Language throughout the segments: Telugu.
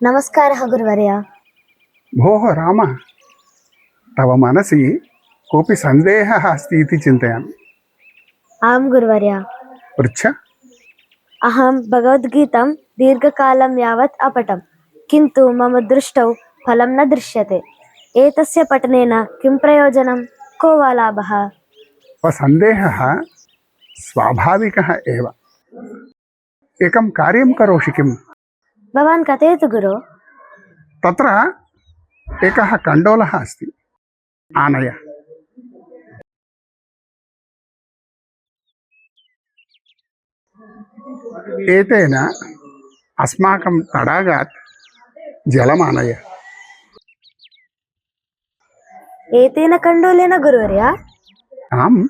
नमस्कारः गुरुवर्य भोः राम तव मनसि कोऽपि सन्देहः अस्ति इति चिन्तयामि आं गुरुवर्य पृच्छ अहं भगवद्गीतां दीर्घकालं यावत् अपठं किन्तु मम दृष्टौ फलं न दृश्यते एतस्य पठनेन किं प्रयोजनं को वा लाभः तव सन्देहः स्वाभाविकः एव एकं कार्यं करोषि किम् भवान् कथयतु गुरु तत्र एकः कण्डोलः अस्ति आनय एतेन अस्माकं तडागात् जलमानय एतेन कण्डूलेन गुरुवर्य आम्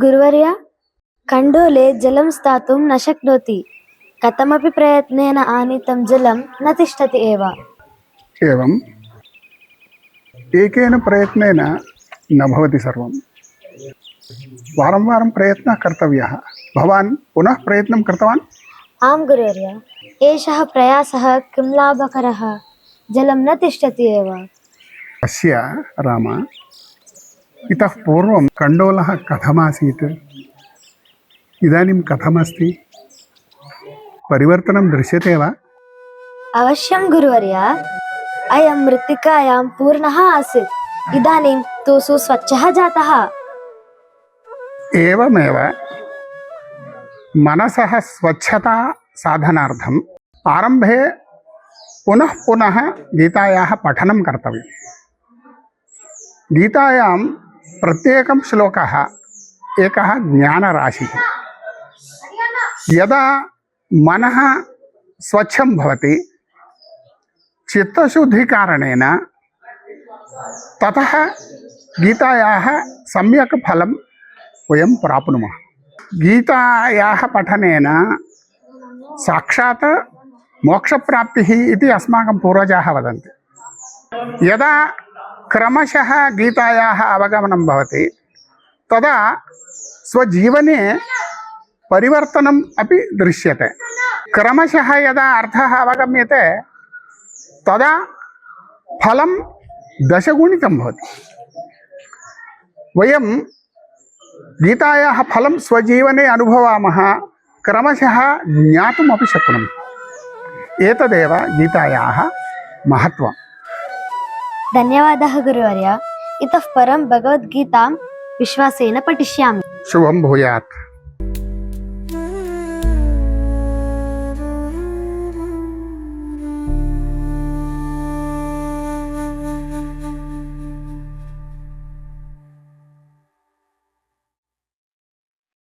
गुरुवर्य कण्डोले जलं स्थातुं न शक्नोति कथमपि प्रयत्नेन आनीतं जलं न तिष्ठति एव एवम् एकेन प्रयत्नेन न भवति सर्वं वारं वारं प्रयत्नः कर्तव्यः भवान् पुनः प्रयत्नं कृतवान् आं गुरुवर्य एषः प्रयासः किं लाभकरः जलं न तिष्ठति एव अस्य राम इतः पूर्वं कण्डोलः कथमासीत् इदानीं कथमस्ति परिवर्तनं दृश्यते वा अवश्यं गुरुवर्य अयं मृत्तिकायां पूर्णः आसीत् इदानीं तु सुस्वच्छः जातः एवमेव मनसः स्वच्छता साधनार्थम् आरम्भे पुनः पुनः गीतायाः पठनं कर्तव्यम् ప్రత్యేకం శ్లోక ఏక జ్ఞానరాశి. యదా మన స్వచ్ఛం భవతి చిత్తశుద్ధి కారణేన తత గీతాయా సమ్యక్ ఫలం వయం ప్రాప్నుమ. గీతాయా పఠనేన సాక్షాత్ మోక్షప్రాప్తి ఇది అస్మాకం పూర్వజాः వదంతి. యదా క్రమశ గీతాయాः అవగమనం భవతి. తదా స్వజీవనే పరివర్తనం అపి దృశ్యతే. క్రమశ యదా అర్థ అవగమ్యతే తదా ఫలం దశగుణితం భవతి. వయం గీతాయాः ఫలం స్వజీవనే అనుభవామः క్రమశ జ్ఞాతుమపి శక్నుమः. ఏతదేవ గీతాయాः మహత్వం. धन्यवादः गुरुवर्य। इतः परं भगवद्गीतां विश्वासेन पठिष्यामि। शुभम भूयात्।